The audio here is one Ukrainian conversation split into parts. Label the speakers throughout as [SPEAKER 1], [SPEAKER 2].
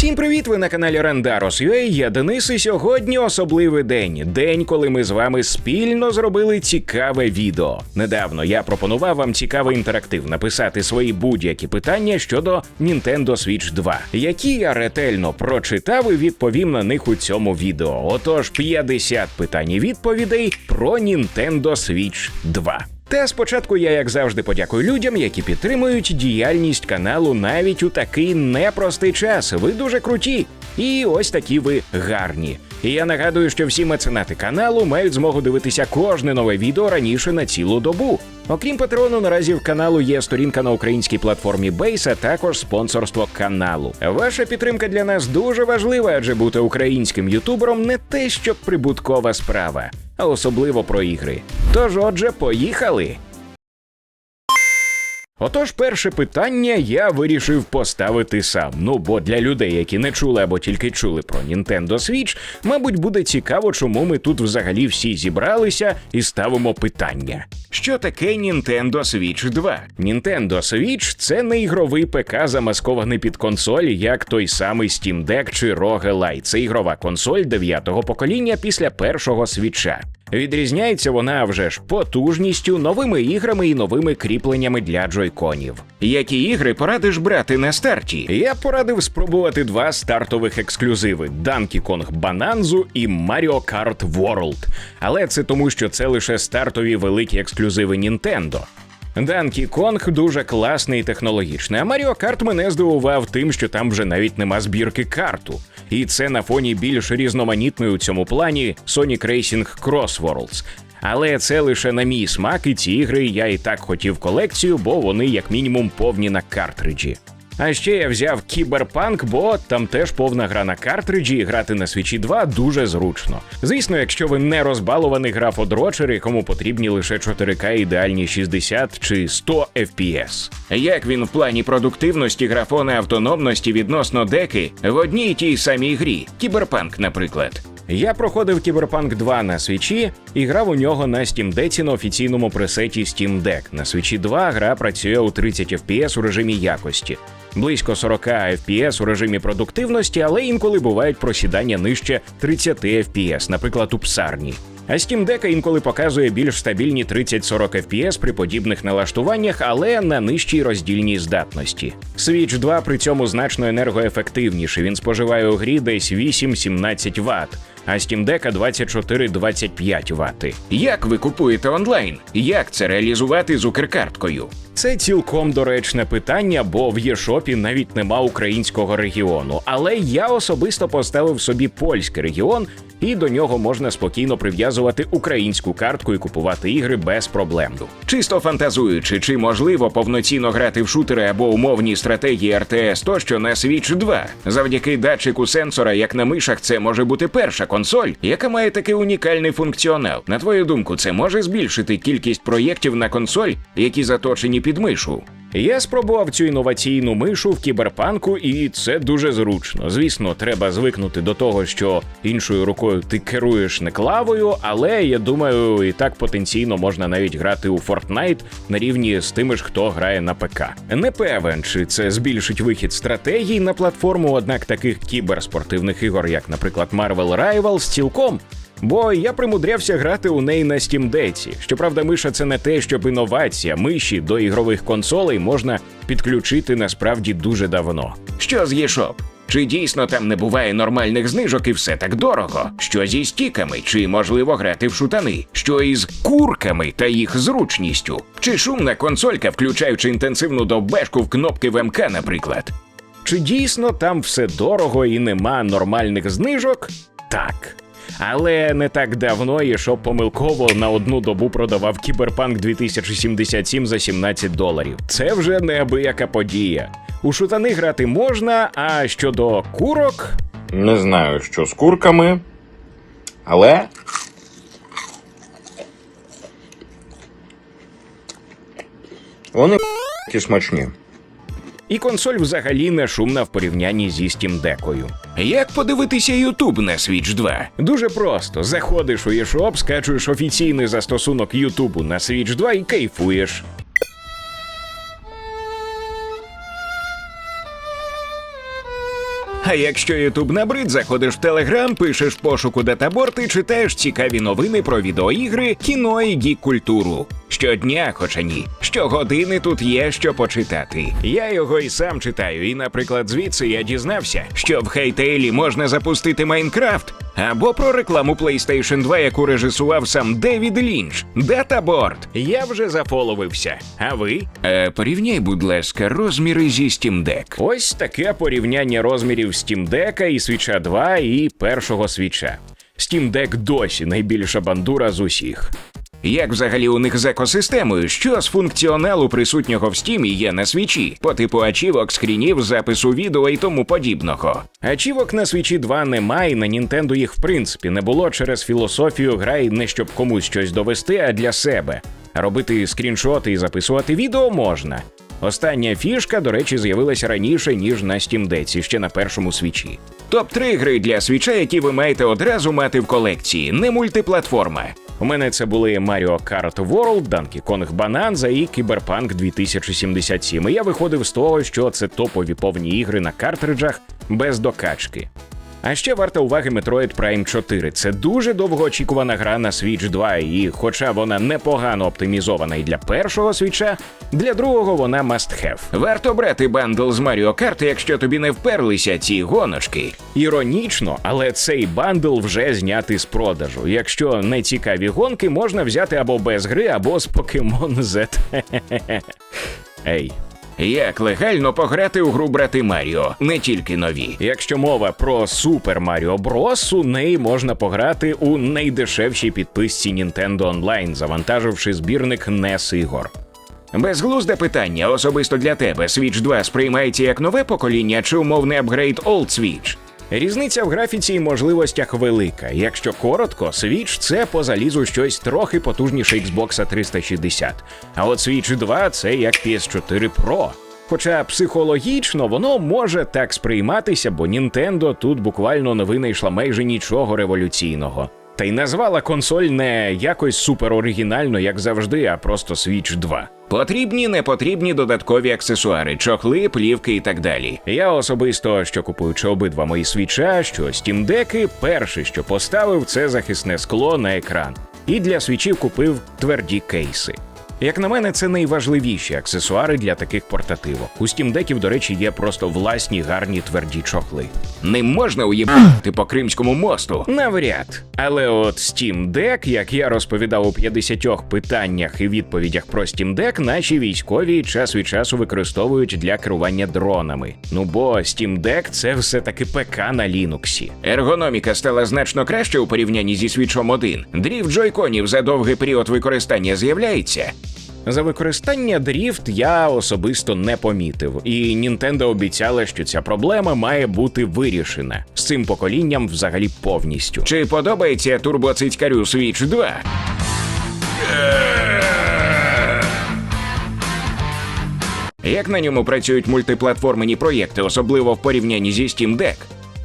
[SPEAKER 1] Всім привіт! Ви на каналі Randaros.ua, Я Денис, і сьогодні особливий день. День, коли ми з вами спільно зробили цікаве відео. Недавно я пропонував вам цікавий інтерактив написати свої будь-які питання щодо Nintendo Switch 2, які я ретельно прочитав і відповім на них у цьому відео. Отож, 50 питань і відповідей про Nintendo Switch 2. Та спочатку я, як завжди, подякую людям, які підтримують діяльність каналу навіть у такий непростий час. Ви дуже круті. І ось такі ви гарні. І я нагадую, що всі меценати каналу мають змогу дивитися кожне нове відео раніше на цілу добу. Окрім Патреону, наразі в каналу є сторінка на українській платформі Base, а також спонсорство каналу. Ваша підтримка для нас дуже важлива, адже бути українським ютубером не те, що прибуткова справа, а особливо про ігри. Тож, отже, поїхали. Отож, перше питання я вирішив поставити сам. Ну бо для людей, які не чули або тільки чули про Nintendo Switch, мабуть, буде цікаво, чому ми тут взагалі всі зібралися і ставимо питання. Що таке Nintendo Switch 2? Nintendo Switch – це не ігровий ПК, замаскований під консоль, як той самий Steam Deck чи ROG Lite. Це ігрова консоль дев'ятого покоління після першого свіча. Відрізняється вона вже ж потужністю, новими іграми і новими кріпленнями для джойконів. Які ігри порадиш брати на старті? Я порадив спробувати два стартових ексклюзиви: Donkey Kong Bonanza і Mario Kart World. Але це тому, що це лише стартові великі ексклюзиви Nintendo. Donkey Kong дуже класний і технологічний, а Mario Kart мене здивував тим, що там вже навіть нема збірки карту. І це на фоні більш різноманітної у цьому плані Sonic Racing Cross Worlds. Але це лише на мій смак, і ці ігри я і так хотів колекцію, бо вони як мінімум повні на картриджі. А ще я взяв кіберпанк, бо там теж повна гра на картриджі, і грати на свічі 2 дуже зручно. Звісно, якщо ви не розбалований графодрочер, якому потрібні лише 4К ідеальні 60 чи 100 FPS. Як він в плані продуктивності, графони автономності відносно деки в одній тій самій грі, кіберпанк, наприклад. Я проходив Кіберпанк 2 на свічі і грав у нього на Steam Deck на офіційному пресеті Steam Deck. На свічі 2 гра працює у 30 FPS у режимі якості, близько 40 FPS у режимі продуктивності, але інколи бувають просідання нижче 30 FPS, наприклад, у псарні. А Steam Deck інколи показує більш стабільні 30-40 FPS при подібних налаштуваннях, але на нижчій роздільній здатності. Switch 2 при цьому значно енергоефективніший. Він споживає у грі десь 8-17 Вт, а Steam Deck 24-25 Вт. Як ви купуєте онлайн? Як це реалізувати з укркарткою? Це цілком доречне питання, бо в Єшопі навіть нема українського регіону. Але я особисто поставив собі польський регіон, і до нього можна спокійно прив'язувати українську картку і купувати ігри без проблем. Чисто фантазуючи, чи можливо повноцінно грати в шутери або умовні стратегії РТС тощо на Switch 2. Завдяки датчику сенсора, як на мишах, це може бути перша консоль, яка має такий унікальний функціонал. На твою думку, це може збільшити кількість проєктів на консоль, які заточені під мишу. Я спробував цю інноваційну мишу в кіберпанку, і це дуже зручно. Звісно, треба звикнути до того, що іншою рукою ти керуєш не клавою, але я думаю, і так потенційно можна навіть грати у Fortnite на рівні з тими ж, хто грає на ПК. Не певен, чи це збільшить вихід стратегій на платформу, однак таких кіберспортивних ігор, як, наприклад, Marvel Rivals, цілком. Бо я примудрявся грати у неї на Steam Deck. Щоправда, миша це не те, щоб інновація. Миші до ігрових консолей можна підключити насправді дуже давно. Що з eShop? Чи дійсно там не буває нормальних знижок і все так дорого? Що зі стіками? Чи можливо грати в шутани? Що із курками та їх зручністю? Чи шумна консолька, включаючи інтенсивну довбешку в кнопки ВМК, наприклад? Чи дійсно там все дорого і нема нормальних знижок? Так. Але не так давно Єшоп помилково на одну добу продавав Кіберпанк 2077 за 17 доларів. Це вже неабияка подія. У шутани грати можна, а щодо курок.
[SPEAKER 2] Не знаю, що з курками, але. Вони смачні.
[SPEAKER 1] І консоль взагалі не шумна в порівнянні зі Steam Deck'ою. Як подивитися YouTube на Switch 2? Дуже просто. Заходиш у eShop, скачуєш офіційний застосунок YouTube на Switch 2 і кайфуєш. А якщо Ютуб набрид, заходиш в Телеграм, пишеш пошуку датаборд і читаєш цікаві новини про відеоігри, кіно і гік-культуру. Щодня, хоча ні, щогодини тут є що почитати. Я його і сам читаю, і, наприклад, звідси я дізнався, що в Хейтейлі можна запустити Майнкрафт, або про рекламу PlayStation 2, яку режисував сам Девід Лінч. Датаборд. Я вже зафоловився. А ви? Е, порівняй, будь ласка, розміри зі Steam Deck. Ось таке порівняння розмірів Steam Deck і Switch 2 і першого свіча. Steam Deck досі найбільша бандура з усіх. Як взагалі у них з екосистемою, що з функціоналу присутнього в Steam є на свічі, по типу ачівок, скрінів, запису відео і тому подібного. Ачівок на свічі 2 немає, на Nintendo їх в принципі не було через філософію грай не щоб комусь щось довести, а для себе. Робити скріншоти і записувати відео можна. Остання фішка, до речі, з'явилася раніше, ніж на Steam ще на першому свічі. Топ-3 гри для свіча, які ви маєте одразу мати в колекції, не мультиплатформа. У мене це були Mario Kart World, Donkey Kong Bonanza і Cyberpunk 2077. І я виходив з того, що це топові повні ігри на картриджах без докачки. А ще варта уваги Metroid Prime 4. Це дуже довгоочікувана гра на Switch 2, і хоча вона непогано оптимізована і для першого свіча, для другого вона must have. Варто брати бандл з Mario Kart, якщо тобі не вперлися ці гоночки. Іронічно, але цей бандл вже знятий з продажу. Якщо не цікаві гонки, можна взяти або без гри, або з Pokemon Z. Ей, як легально пограти у гру брати Маріо, не тільки нові. Якщо мова про Супер Маріо Брос, у неї можна пограти у найдешевшій підписці Nintendo Online, завантаживши збірник NES ігор. Безглузде питання особисто для тебе. Switch 2 сприймається як нове покоління чи умовний апгрейд Old Switch? Різниця в графіці і можливостях велика. Якщо коротко, Switch – це по залізу щось трохи потужніше Xbox 360. А от Switch 2 – це як PS4 Pro. Хоча психологічно воно може так сприйматися, бо Nintendo тут буквально не винайшла майже нічого революційного. Та й назвала консоль не якось супер оригінально, як завжди, а просто Switch 2. Потрібні, не потрібні додаткові аксесуари, чохли, плівки і так далі. Я особисто, що купуючи обидва мої свіча, що Steam Deck, перше, що поставив, це захисне скло на екран. І для свічів купив тверді кейси. Як на мене, це найважливіші аксесуари для таких портативок. У Steam Deckів, до речі, є просто власні гарні тверді чохли. Не можна уїбати по Кримському мосту. Навряд. Але от Steam Deck, як я розповідав у 50 питаннях і відповідях про Steam Deck, наші військові час від часу використовують для керування дронами. Ну бо Steam Deck – це все таки ПК на Linux. Ергономіка стала значно краще у порівнянні зі Switch 1. Дріфт джойконів за довгий період використання з'являється. За використання дріфт я особисто не помітив, і Nintendo обіцяла, що ця проблема має бути вирішена з цим поколінням взагалі повністю. Чи подобається турбоцицькарю Switch 2? Як на ньому працюють мультиплатформені проєкти, особливо в порівнянні зі Steam Deck?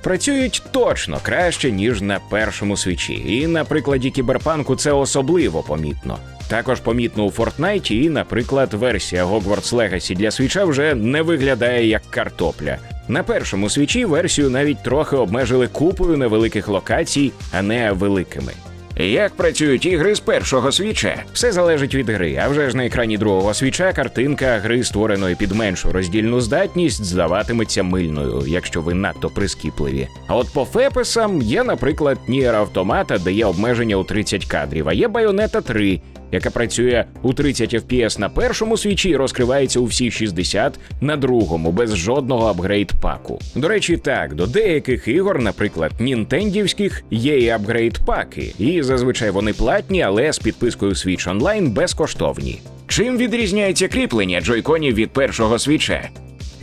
[SPEAKER 1] Працюють точно краще, ніж на першому свічі. І на прикладі кіберпанку це особливо помітно. Також помітно у Фортнайті, і, наприклад, версія Hogwarts Legacy для свіча вже не виглядає як картопля. На першому свічі версію навіть трохи обмежили купою невеликих локацій, а не великими. Як працюють ігри з першого свіча? Все залежить від гри. А вже ж на екрані другого свіча картинка гри, створеної під меншу роздільну здатність, здаватиметься мильною, якщо ви надто прискіпливі. А от по фепесам є, наприклад, Nier Автомата, де є обмеження у 30 кадрів, а є Байонета 3, яка працює у 30 FPS на першому свічі і розкривається у всі 60 на другому, без жодного апгрейд паку. До речі, так, до деяких ігор, наприклад, нінтендівських, є і апгрейд паки, і зазвичай вони платні, але з підпискою Switch Online безкоштовні. Чим відрізняється кріплення джойконів від першого свіча?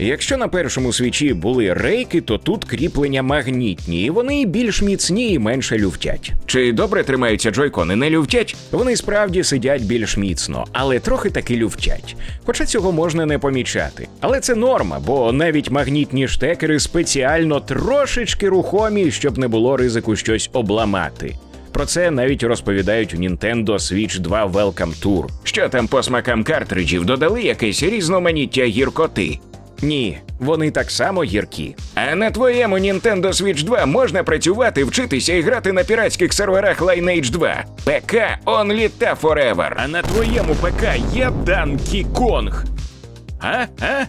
[SPEAKER 1] Якщо на першому свічі були рейки, то тут кріплення магнітні, і вони більш міцні і менше люфтять. Чи добре тримаються джойкони, не люфтять? Вони справді сидять більш міцно, але трохи таки люфтять. Хоча цього можна не помічати. Але це норма, бо навіть магнітні штекери спеціально трошечки рухомі, щоб не було ризику щось обламати. Про це навіть розповідають у Nintendo Switch 2 Welcome Tour. Що там по смакам картриджів додали якесь різноманіття гіркоти. Ні, вони так само гіркі. А на твоєму Nintendo Switch 2 можна працювати, вчитися і грати на піратських серверах Lineage 2. ПК Only та Forever. А на твоєму ПК є Данкі Конг. А? А?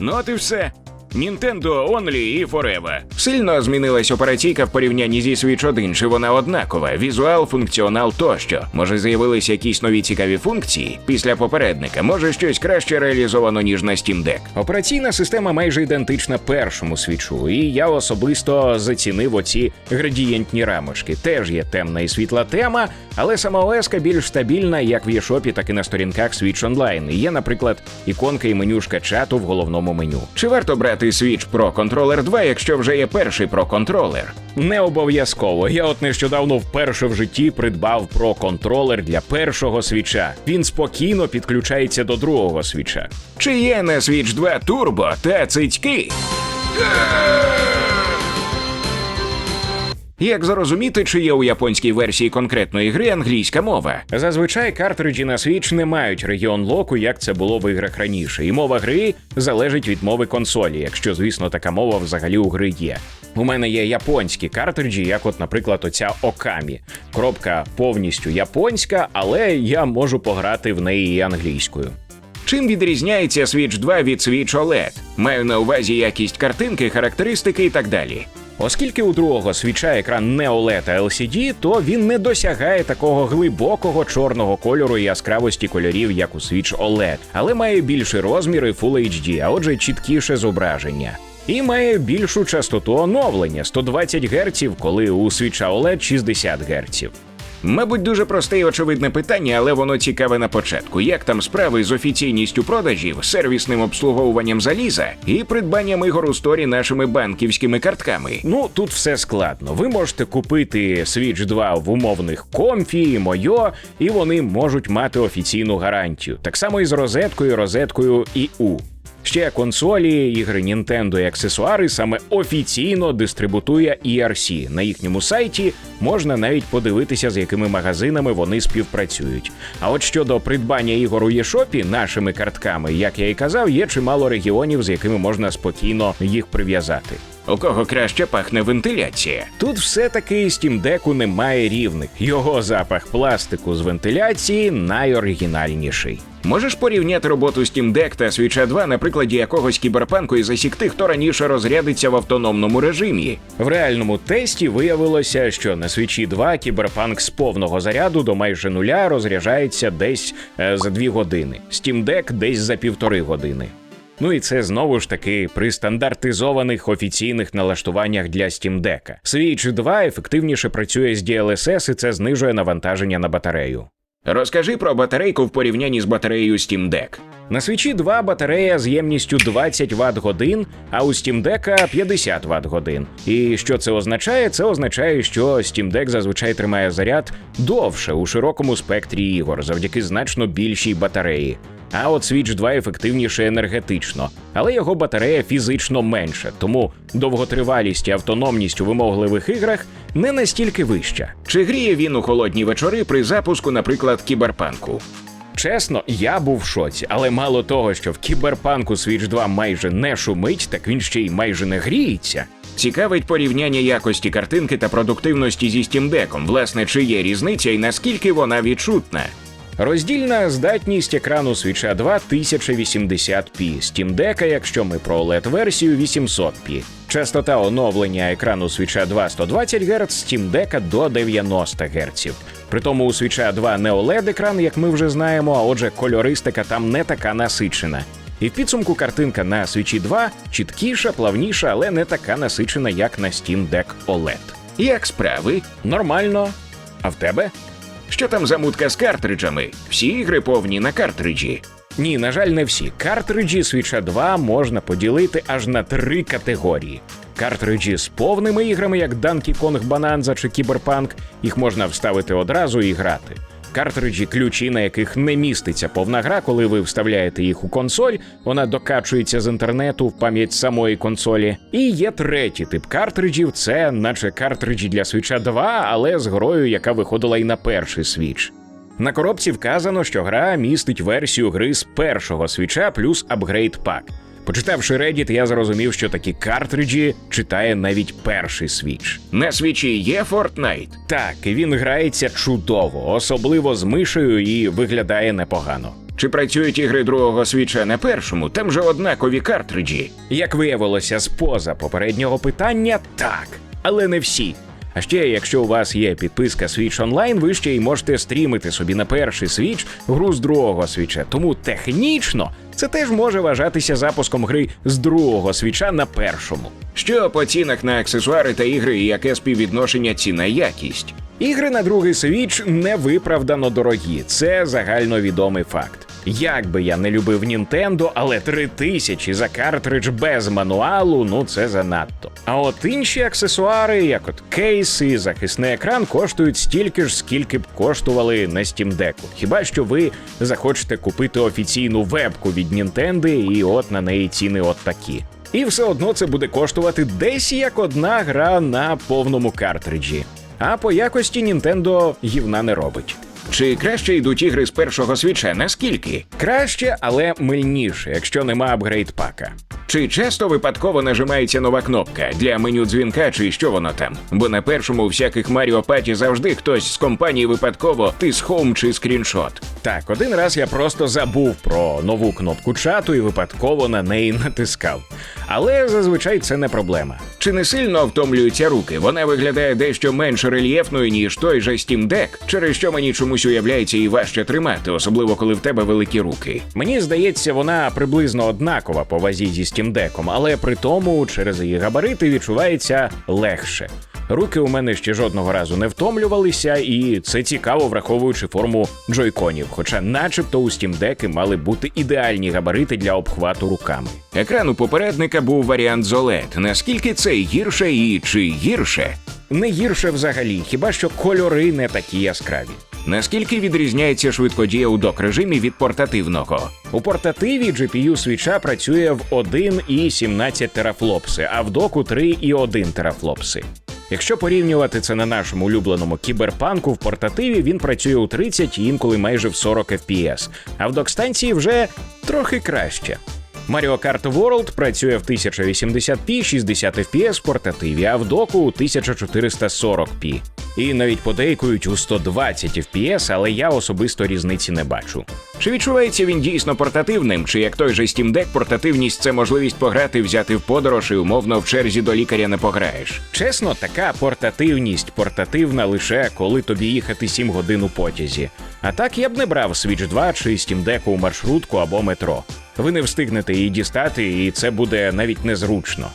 [SPEAKER 1] Ну от і все. Nintendo Only і Forever. Сильно змінилась операційка в порівнянні зі Switch 1, чи вона однакова, візуал, функціонал тощо. Може з'явилися якісь нові цікаві функції після попередника, може щось краще реалізовано, ніж на Steam Deck. Операційна система майже ідентична першому свічу, і я особисто зацінив оці градієнтні рамочки. Теж є темна і світла тема, але сама ОС більш стабільна як в eShop, так і на сторінках Switch Online. Є, наприклад, іконка і менюшка чату в головному меню. Чи варто брати Switch Pro Controller 2, якщо вже є перший Pro Controller? Не обов'язково. Я от нещодавно вперше в житті придбав Pro Controller для першого свіча. Він спокійно підключається до другого свіча. Чи є на Switch 2 Turbo та цицьки? Як зрозуміти, чи є у японській версії конкретної гри англійська мова? Зазвичай картриджі на Switch не мають регіон локу, як це було в іграх раніше, і мова гри залежить від мови консолі, якщо, звісно, така мова взагалі у гри є. У мене є японські картриджі, як, от, наприклад, оця Окамі. Коробка повністю японська, але я можу пограти в неї і англійською. Чим відрізняється Switch 2 від Switch OLED? Маю на увазі якість картинки, характеристики і так далі. Оскільки у другого свіча екран не OLED, а LCD, то він не досягає такого глибокого чорного кольору і яскравості кольорів, як у Switch OLED, але має більший розмір і Full HD, а отже, чіткіше зображення. І має більшу частоту оновлення 120 Гц, коли у Switch OLED 60 Гц. Мабуть, дуже просте і очевидне питання, але воно цікаве на початку. Як там справи з офіційністю продажів, сервісним обслуговуванням заліза і придбанням ігор у сторі нашими банківськими картками? Ну тут все складно. Ви можете купити Switch 2 в умовних комфі, і Мойо, і вони можуть мати офіційну гарантію. Так само і з розеткою, розеткою EU. Ще консолі, ігри Nintendo і аксесуари саме офіційно дистрибутує ERC. На їхньому сайті можна навіть подивитися, з якими магазинами вони співпрацюють. А от щодо придбання ігор у eShop нашими картками, як я і казав, є чимало регіонів, з якими можна спокійно їх прив'язати. У кого краще пахне вентиляція? Тут все-таки Deck немає рівних. Його запах пластику з вентиляції найоригінальніший. Можеш порівняти роботу Steam Deck та Switch 2 на прикладі якогось кіберпанку і засікти, хто раніше розрядиться в автономному режимі? В реальному тесті виявилося, що на Switch 2 кіберпанк з повного заряду до майже нуля розряджається десь е, за 2 години. Steam Deck десь за півтори години. Ну і це знову ж таки при стандартизованих офіційних налаштуваннях для Steam Deck. Switch 2 ефективніше працює з DLSS і це знижує навантаження на батарею. Розкажи про батарейку в порівнянні з батареєю Steam Deck. На свічі 2 батарея з ємністю 20 Вт годин, а у Steam Deck 50 Вт годин. І що це означає? Це означає, що Steam Deck зазвичай тримає заряд довше у широкому спектрі ігор завдяки значно більшій батареї. А от Switch 2 ефективніше енергетично, але його батарея фізично менша, тому довготривалість і автономність у вимогливих іграх не настільки вища. Чи гріє він у холодні вечори при запуску, наприклад, кіберпанку? Чесно, я був в шоці, але мало того, що в кіберпанку Switch 2 майже не шумить, так він ще й майже не гріється. Цікавить порівняння якості картинки та продуктивності зі Steam Deck. Власне, чи є різниця і наскільки вона відчутна? Роздільна здатність екрану Switch 2 1080p, Steam Deck, якщо ми про OLED-версію 800p. Частота оновлення екрану Switch 2 120 Гц, Steam Deck до 90 Гц. Притому у Switch 2 не OLED-екран, як ми вже знаємо, а отже, кольористика там не така насичена. І в підсумку картинка на Switch 2 чіткіша, плавніша, але не така насичена, як на Steam Deck OLED. Як справи? Нормально. А в тебе? Що там за мутка з картриджами? Всі ігри повні на картриджі. Ні, на жаль, не всі. Картриджі Switch 2 можна поділити аж на три категорії. Картриджі з повними іграми, як Donkey Kong Bonanza чи Cyberpunk, їх можна вставити одразу і грати. Картриджі, ключі, на яких не міститься повна гра, коли ви вставляєте їх у консоль, вона докачується з інтернету в пам'ять самої консолі. І є третій тип картриджів, це наче картриджі для Switch 2, але з грою, яка виходила і на перший Switch. На коробці вказано, що гра містить версію гри з першого свіча плюс апгрейд пак. Почитавши Reddit, я зрозумів, що такі картриджі читає навіть перший Switch.
[SPEAKER 2] На свічі є Fortnite?
[SPEAKER 1] Так, і він грається чудово, особливо з мишею і виглядає непогано.
[SPEAKER 2] Чи працюють ігри другого свіча на першому? Там же однакові картриджі.
[SPEAKER 1] Як виявилося з поза попереднього питання, так, але не всі. А ще, якщо у вас є підписка Switch Online, ви ще й можете стрімити собі на перший Switch гру з другого свіча. Тому технічно це теж може вважатися запуском гри з другого свіча на першому.
[SPEAKER 2] Що по цінах на аксесуари та ігри і яке співвідношення ціна якість?
[SPEAKER 1] Ігри на другий Switch невиправдано дорогі. Це загальновідомий факт. Як би я не любив Нінтендо, але три тисячі за картридж без мануалу ну це занадто. А от інші аксесуари, як от кейси, захисний екран, коштують стільки ж, скільки б коштували на Steam Deck. Хіба що ви захочете купити офіційну вебку від Нінтенди, і от на неї ціни от такі. І все одно це буде коштувати десь як одна гра на повному картриджі. А по якості Нінтендо гівна не робить.
[SPEAKER 2] Чи краще йдуть ігри з першого свіча? Наскільки?
[SPEAKER 1] Краще, але мильніше, якщо нема апгрейд пака.
[SPEAKER 2] Чи часто випадково нажимається нова кнопка для меню дзвінка, чи що воно там? Бо на першому у всяких Маріо Паті завжди хтось з компанії випадково тис хоум чи скріншот.
[SPEAKER 1] Так, один раз я просто забув про нову кнопку чату і випадково на неї натискав. Але зазвичай це не проблема.
[SPEAKER 2] Чи не сильно втомлюються руки? Вона виглядає дещо менш рельєфною, ніж той же Steam Deck, через що мені чомусь уявляється і важче тримати, особливо коли в тебе великі руки.
[SPEAKER 1] Мені здається, вона приблизно однакова по вазі зі Steam Deck, але при тому через її габарити відчувається легше. Руки у мене ще жодного разу не втомлювалися, і це цікаво, враховуючи форму джойконів. Хоча, начебто, у Steam Deck мали бути ідеальні габарити для обхвату руками.
[SPEAKER 2] Екран у попередника був варіант з OLED. Наскільки це гірше і чи гірше?
[SPEAKER 1] Не гірше взагалі, хіба що кольори не такі яскраві.
[SPEAKER 2] Наскільки відрізняється швидкодія у док режимі від портативного?
[SPEAKER 1] У портативі GPU свіча працює в 1,17 терафлопси, а в доку 3,1 терафлопси. Якщо порівнювати це на нашому улюбленому кіберпанку, в портативі він працює у 30 і інколи майже в 40 FPS, а в док-станції вже трохи краще. Mario Kart World працює в 1080p 60 FPS в портативі, а в доку у 1440p. І навіть подейкують у 120 FPS, але я особисто різниці не бачу.
[SPEAKER 2] Чи відчувається він дійсно портативним? Чи як той же Steam Deck, портативність це можливість пограти, взяти в подорож і умовно в черзі до лікаря не пограєш?
[SPEAKER 1] Чесно, така портативність портативна лише коли тобі їхати 7 годин у потязі. А так я б не брав Switch 2 чи Steam Deck у маршрутку або метро. Ви не встигнете її дістати, і це буде навіть незручно.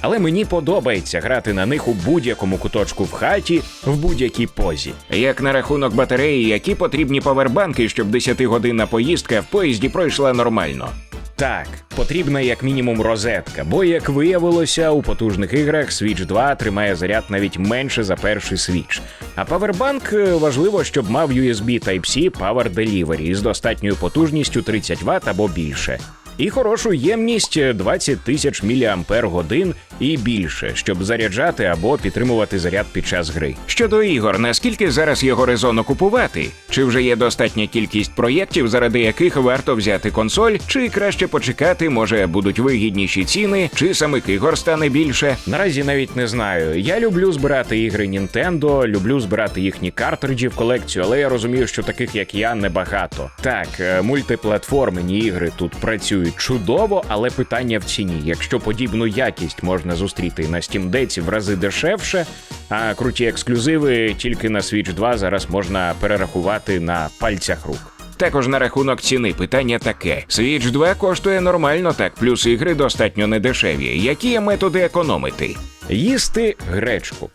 [SPEAKER 1] Але мені подобається грати на них у будь-якому куточку в хаті, в будь-якій позі.
[SPEAKER 2] Як на рахунок батареї, які потрібні павербанки, щоб 10-годинна поїздка в поїзді пройшла нормально?
[SPEAKER 1] Так, потрібна як мінімум розетка, бо, як виявилося, у потужних іграх Switch 2 тримає заряд навіть менше за перший Switch. А павербанк е, важливо, щоб мав USB Type-C Power Delivery із достатньою потужністю 30 Вт або більше. І хорошу ємність 20 тисяч мАч і більше, щоб заряджати або підтримувати заряд під час гри.
[SPEAKER 2] Щодо ігор, наскільки зараз його резонно купувати? Чи вже є достатня кількість проєктів, заради яких варто взяти консоль, чи краще почекати, може будуть вигідніші ціни, чи самих ігор стане більше?
[SPEAKER 1] Наразі навіть не знаю. Я люблю збирати ігри Nintendo, люблю збирати їхні картриджі в колекцію, але я розумію, що таких як я небагато. Так, е, мультиплатформені ігри тут працюють чудово, але питання в ціні. Якщо подібну якість можна зустріти на Steam Deck в рази дешевше, а круті ексклюзиви тільки на Switch 2 зараз можна перерахувати на пальцях рук.
[SPEAKER 2] Також на рахунок ціни питання таке: Switch 2 коштує нормально, так плюс ігри достатньо недешеві. Які є методи економити?
[SPEAKER 1] Їсти гречку.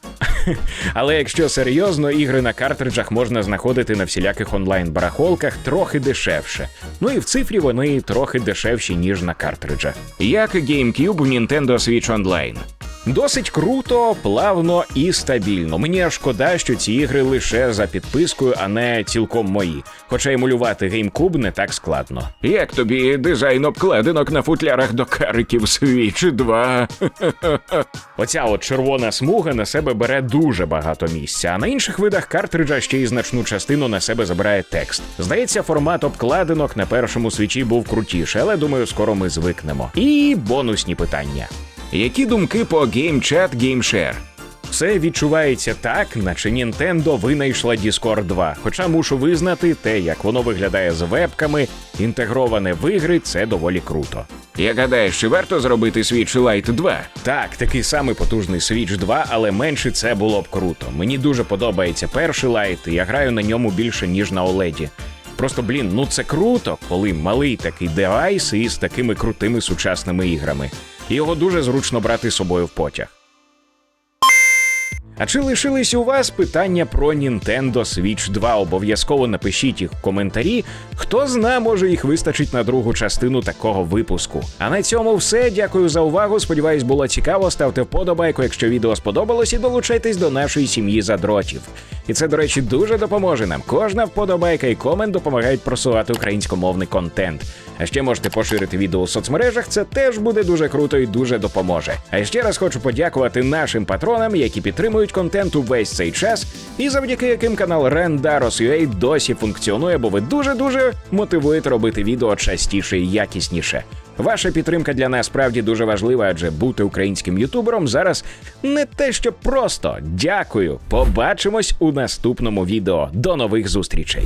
[SPEAKER 1] Але якщо серйозно, ігри на картриджах можна знаходити на всіляких онлайн-барахолках трохи дешевше. Ну і в цифрі вони трохи дешевші, ніж на картриджах.
[SPEAKER 2] Як GameCube в Nintendo Switch Online?
[SPEAKER 1] Досить круто, плавно і стабільно. Мені аж шкода, що ці ігри лише за підпискою, а не цілком мої. Хоча емулювати GameCube не так складно.
[SPEAKER 2] Як тобі дизайн обкладинок на футлярах до кариків Switch 2?
[SPEAKER 1] Оця от червона смуга на себе бере дуже багато місця, а на інших видах картриджа ще й значну частину на себе забирає текст. Здається, формат обкладинок на першому свічі був крутіший, але думаю, скоро ми звикнемо. І бонусні питання.
[SPEAKER 2] Які думки по GameChat GameShare?
[SPEAKER 1] Все відчувається так, наче Nintendo винайшла Discord 2. Хоча мушу визнати, те, як воно виглядає з вебками, інтегроване в ігри, це доволі круто.
[SPEAKER 2] Як гадаєш, чи варто зробити Switch Lite 2?
[SPEAKER 1] Так, такий самий потужний Switch 2, але менше це було б круто. Мені дуже подобається перший лайт, і я граю на ньому більше, ніж на OLED. Просто блін, ну це круто, коли малий такий девайс із такими крутими сучасними іграми. І його дуже зручно брати з собою в потяг. А чи лишились у вас питання про Nintendo Switch 2? Обов'язково напишіть їх в коментарі. Хто зна, може їх вистачить на другу частину такого випуску. А на цьому все. Дякую за увагу. Сподіваюсь, було цікаво. Ставте вподобайку, якщо відео сподобалось, і долучайтесь до нашої сім'ї задротів. І це, до речі, дуже допоможе нам. Кожна вподобайка і комент допомагають просувати українськомовний контент. А ще можете поширити відео у соцмережах. Це теж буде дуже круто і дуже допоможе. А ще раз хочу подякувати нашим патронам, які підтримують контент увесь цей час, і завдяки яким канал Rendaros.ua досі функціонує, бо ви дуже дуже мотивуєте робити відео частіше і якісніше. Ваша підтримка для нас справді дуже важлива, адже бути українським ютубером зараз не те, що просто. Дякую. Побачимось у наступному відео. До нових зустрічей.